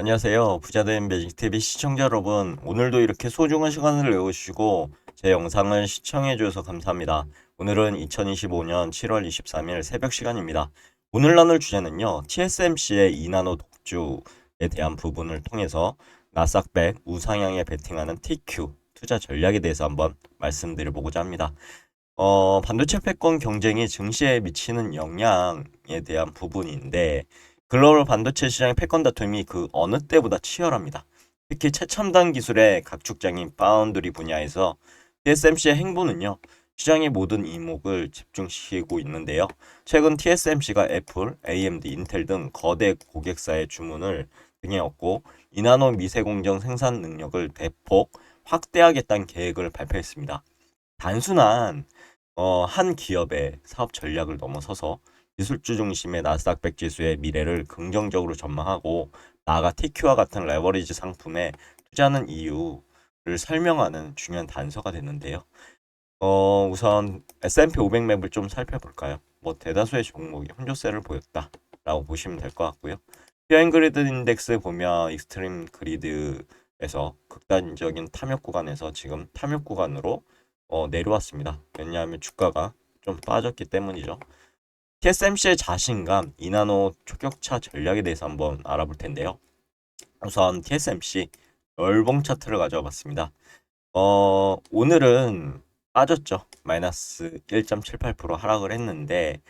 안녕하세요. 부자된 매직TV 시청자 여러분. 오늘도 이렇게 소중한 시간을 내어주시고 제 영상을 시청해 주셔서 감사합니다. 오늘은 2025년 7월 23일 새벽 시간입니다. 오늘 나눌 주제는요. TSMC의 2나노 독주에 대한 부분을 통해서 나스닥백 우상향에 베팅하는 TQ 투자 전략에 대해서 한번 말씀드려보고자 합니다. 어, 반도체 패권 경쟁이 증시에 미치는 영향에 대한 부분인데 글로벌 반도체 시장의 패권 다툼이 그 어느 때보다 치열합니다. 특히 최첨단 기술의 각축장인 파운드리 분야에서 TSMC의 행보는요. 시장의 모든 이목을 집중시키고 있는데요. 최근 TSMC가 애플, AMD, 인텔 등 거대 고객사의 주문을 등에 얻고 이나노 미세 공정 생산 능력을 대폭 확대하겠다는 계획을 발표했습니다. 단순한 어, 한 기업의 사업 전략을 넘어서서 기술주 중심의 나스닥 100 지수의 미래를 긍정적으로 전망하고 나아가 TQ와 같은 레버리지 상품에 투자하는 이유를 설명하는 중요한 단서가 됐는데요. 어, 우선 S&P 500 맵을 좀 살펴볼까요? 뭐 대다수의 종목이 혼조세를 보였다라고 보시면 될 것 같고요. 피어인그리드 인덱스 보면 익스트림 그리드에서 극단적인 탐욕 구간에서 지금 탐욕 구간으로 어, 내려왔습니다. 왜냐하면 주가가 좀 빠졌기 때문이죠. TSMC의 자신감, 이나노 초격차 전략에 대해서 한번 알아볼 텐데요. 우선 TSMC 열봉 차트를 가져와 봤습니다. 어, 오늘은 빠졌죠. 마이너스 1.78% 하락을 했는데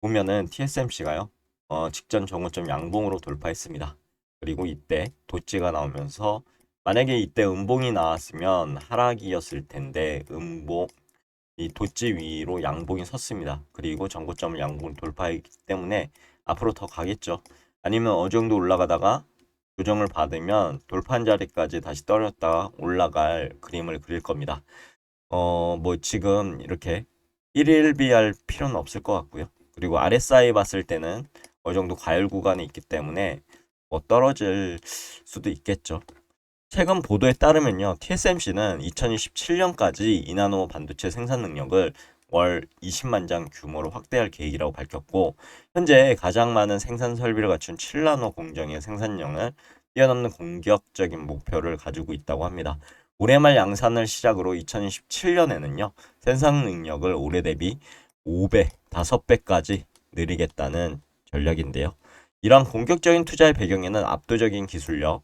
보면은 TSMC가요. 어, 직전 정고점 양봉으로 돌파했습니다. 그리고 이때 도지가 나오면서 만약에 이때 음봉이 나왔으면 하락이었을 텐데 음봉 이 도지 위로 양봉이 섰습니다. 그리고 전고점을 양봉 돌파했기 때문에 앞으로 더 가겠죠. 아니면 어느 정도 올라가다가 조정을 받으면 돌파한 자리까지 다시 떨어졌다가 올라갈 그림을 그릴 겁니다. 어, 뭐 지금 이렇게 1일비할 필요는 없을 것 같고요. 그리고 RSI 봤을 때는 어느 정도 과열 구간에 있기 때문에 뭐 떨어질 수도 있겠죠. 최근 보도에 따르면요, TSMC는 2027년까지 이나노 반도체 생산 능력을 월 20만 장 규모로 확대할 계획이라고 밝혔고, 현재 가장 많은 생산 설비를 갖춘 7나노 공정의 생산량을 뛰어넘는 공격적인 목표를 가지고 있다고 합니다. 올해 말 양산을 시작으로 2027년에는요, 생산 능력을 올해 대비 5배, 5배까지 늘리겠다는 전략인데요. 이러한 공격적인 투자의 배경에는 압도적인 기술력,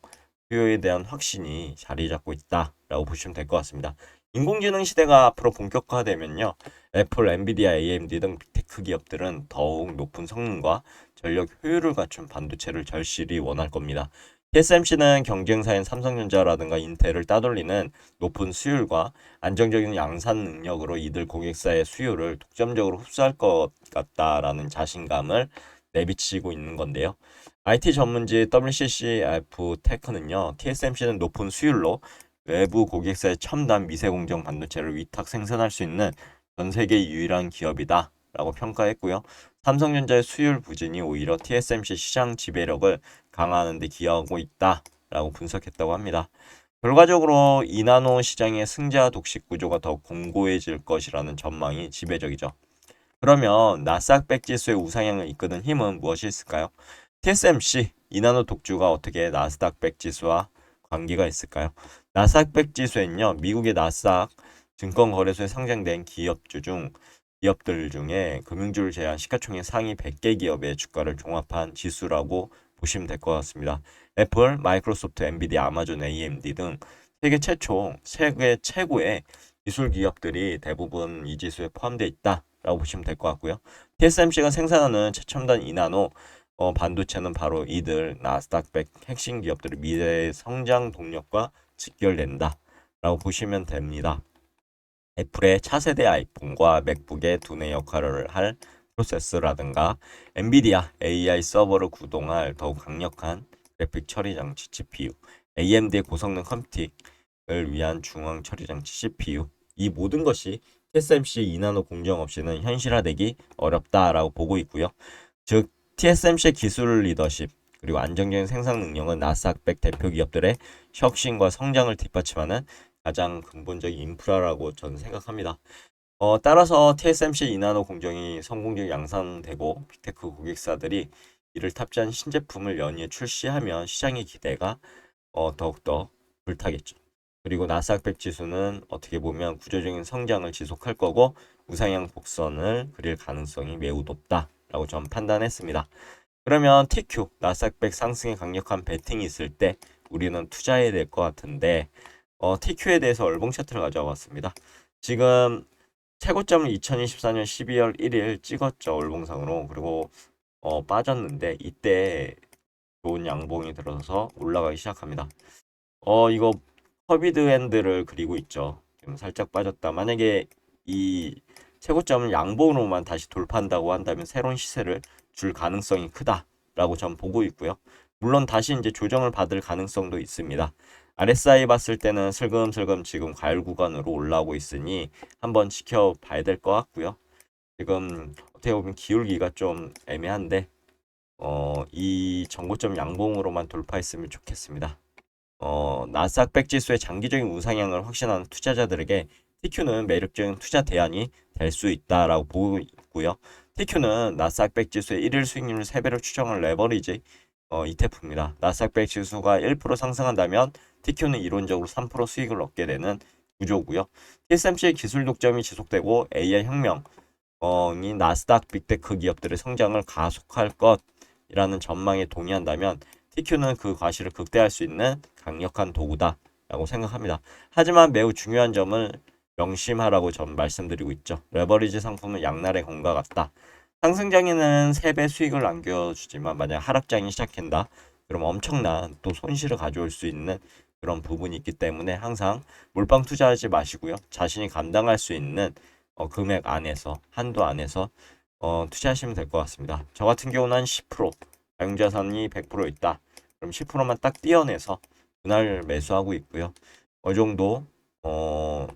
수요에 대한 확신이 자리 잡고 있다라고 보시면 될 것 같습니다. 인공지능 시대가 앞으로 본격화되면요. 애플, 엔비디아, AMD 등 빅테크 기업들은 더욱 높은 성능과 전력 효율을 갖춘 반도체를 절실히 원할 겁니다. TSMC는 경쟁사인 삼성전자라든가 인텔을 따돌리는 높은 수율과 안정적인 양산 능력으로 이들 고객사의 수요를 독점적으로 흡수할 것 같다라는 자신감을 내비치고 있는 건데요. IT 전문지 WCCF 테크는요, TSMC는 높은 수율로 외부 고객사의 첨단 미세공정 반도체를 위탁 생산할 수 있는 전 세계 유일한 기업이다. 라고 평가했고요. 삼성전자의 수율 부진이 오히려 TSMC 시장 지배력을 강화하는 데 기여하고 있다. 라고 분석했다고 합니다. 결과적으로 이나노 시장의 승자 독식 구조가 더 공고해질 것이라는 전망이 지배적이죠. 그러면 나스닥 백지수의 우상향을 이끄는 힘은 무엇이 있을까요? TSMC 이나노 독주가 어떻게 나스닥 백지수와 관계가 있을까요? 나스닥 백지수에는요 미국의 나스닥 증권거래소에 상장된 기업주 중 기업들 중에 금융주를 제한 시가총액 상위 100개 기업의 주가를 종합한 지수라고 보시면 될 것 같습니다. 애플, 마이크로소프트, 엔비디아, 아마존, AMD 등 세계 최초, 세계 최고의 기술 기업들이 대부분 이 지수에 포함되어 있다라고 보시면 될 것 같고요. TSMC가 생산하는 최첨단 이나노 어, 반도체는 바로 이들 나스닥 100 핵심 기업들의 미래의 성장 동력과 직결된다 라고 보시면 됩니다. 애플의 차세대 아이폰과 맥북의 두뇌 역할을 할 프로세스라든가 엔비디아 AI 서버를 구동할 더욱 강력한 그래픽 처리 장치 GPU, AMD의 고성능 컴퓨팅을 위한 중앙 처리 장치 CPU 이 모든 것이 TSMC 2나노 공정 없이는 현실화되기 어렵다라고 보고 있고요. 즉 TSMC의 기술 리더십 그리고 안정적인 생산 능력은 나스닥 100 대표 기업들의 혁신과 성장을 뒷받침하는 가장 근본적인 인프라라고 저는 생각합니다. 어, 따라서 TSMC 이나노 공정이 성공적으로 양산되고 빅테크 고객사들이 이를 탑재한 신제품을 연이어 출시하면 시장의 기대가 어, 더욱더 불타겠죠. 그리고 나스닥 지수는 어떻게 보면 구조적인 성장을 지속할 거고 우상향 곡선을 그릴 가능성이 매우 높다 라고 전 판단했습니다. 그러면 TQ 나스닥 상승에 강력한 베팅이 있을 때 우리는 투자해야 될 것 같은데 어, TQ에 대해서 얼봉 차트를 가져와 봤습니다. 지금 최고점을 2024년 12월 1일 찍었죠 얼봉상으로 그리고 어, 빠졌는데 이때 좋은 양봉이 들어서 올라가기 시작합니다. 어 이거 커비드 핸드를 그리고 있죠. 지금 살짝 빠졌다. 만약에 이 최고점을 양봉으로만 다시 돌파한다고 한다면 새로운 시세를 줄 가능성이 크다라고 전 보고 있고요. 물론 다시 이제 조정을 받을 가능성도 있습니다. RSI 봤을 때는 슬금슬금 지금 과열 구간으로 올라오고 있으니 한번 지켜봐야 될 것 같고요. 지금 어떻게 보면 기울기가 좀 애매한데 어, 이 정고점 양봉으로만 돌파했으면 좋겠습니다. 어, 나스닥 백지수의 장기적인 우상향을 확신하는 투자자들에게 TQ는 매력적인 투자 대안이 될 수 있다라고 보고 있고요. TQ는 나스닥 백지수의 1일 수익률 3배로 추정한 레버리지 어, ETF입니다. 나스닥 백지수가 1% 상승한다면 TQ는 이론적으로 3% 수익을 얻게 되는 구조고요. TSMC의 기술 독점이 지속되고 AI 혁명 어, 이 나스닥 빅테크 기업들의 성장을 가속할 것이라는 전망에 동의한다면 TQ는 그 과실을 극대화할 수 있는 강력한 도구다라고 생각합니다. 하지만 매우 중요한 점을 명심하라고 전 말씀드리고 있죠. 레버리지 상품은 양날의 검과 같다. 상승장에는 3배 수익을 안겨주지만 만약 하락장이 시작한다. 그럼 엄청난 또 손실을 가져올 수 있는 그런 부분이 있기 때문에 항상 몰빵 투자하지 마시고요. 자신이 감당할 수 있는 어, 금액 안에서 한도 안에서 어, 투자하시면 될 것 같습니다. 저 같은 경우는 한 10% 자용자산이 100% 있다. 그럼 10%만 딱 떼어내서 분할 매수하고 있고요. 어느 정도 어,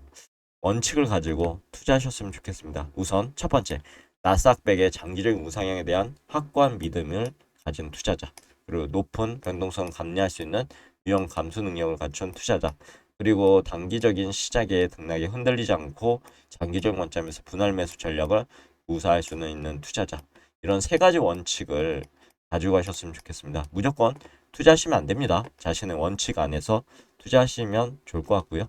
원칙을 가지고 투자하셨으면 좋겠습니다. 우선 첫 번째 나스닥백의 장기적인 우상향에 대한 확고한 믿음을 가진 투자자 그리고 높은 변동성을 감내할 수 있는 위험 감수 능력을 갖춘 투자자 그리고 단기적인 시작의 등락에 흔들리지 않고 장기적 관점에서 분할 매수 전략을 구사할 수는 있는 투자자. 이런 세 가지 원칙을 가지고 가셨으면 좋겠습니다. 무조건 투자하시면 안 됩니다. 자신의 원칙 안에서 투자하시면 좋을 것 같고요.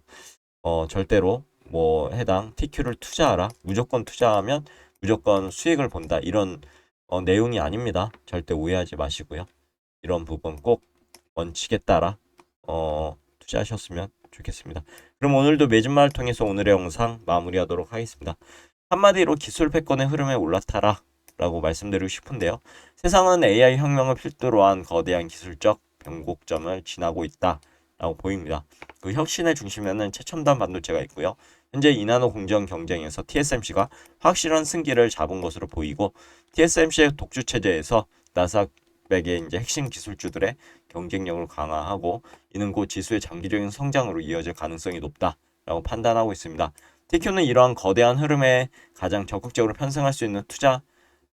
어, 절대로 뭐 해당 TQ를 투자하라. 무조건 투자하면 무조건 수익을 본다. 이런 어, 내용이 아닙니다. 절대 오해하지 마시고요. 이런 부분 꼭 원칙에 따라 어, 투자하셨으면 좋겠습니다. 그럼 오늘도 매진마을 통해서 오늘의 영상 마무리하도록 하겠습니다. 한마디로 기술 패권의 흐름에 올라타라 라고 말씀드리고 싶은데요. 세상은 AI 혁명을 필두로 한 거대한 기술적 변곡점을 지나고 있다 라고 보입니다. 그 혁신의 중심에는 최첨단 반도체가 있고요. 현재 이나노 공정 경쟁에서 TSMC가 확실한 승기를 잡은 것으로 보이고 TSMC의 독주 체제에서 나스닥의 이제 핵심 기술주들의 경쟁력을 강화하고 이는 곧 지수의 장기적인 성장으로 이어질 가능성이 높다라고 판단하고 있습니다. TQ는 이러한 거대한 흐름에 가장 적극적으로 편승할 수 있는 투자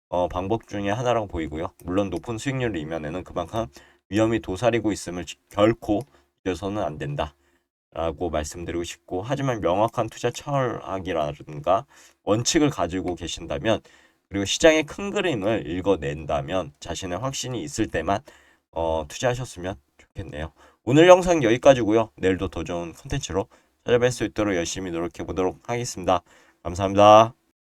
어, 방법 중에 하나라고 보이고요. 물론 높은 수익률을 이면에는 그만큼 위험이 도사리고 있음을 결코 잊어서는 안 된다. 라고 말씀드리고 싶고 하지만 명확한 투자 철학이라든가 원칙을 가지고 계신다면 그리고 시장의 큰 그림을 읽어낸다면 자신의 확신이 있을 때만 어, 투자하셨으면 좋겠네요. 오늘 영상 여기까지고요. 내일도 더 좋은 컨텐츠로 찾아뵐 수 있도록 열심히 노력해 보도록 하겠습니다. 감사합니다.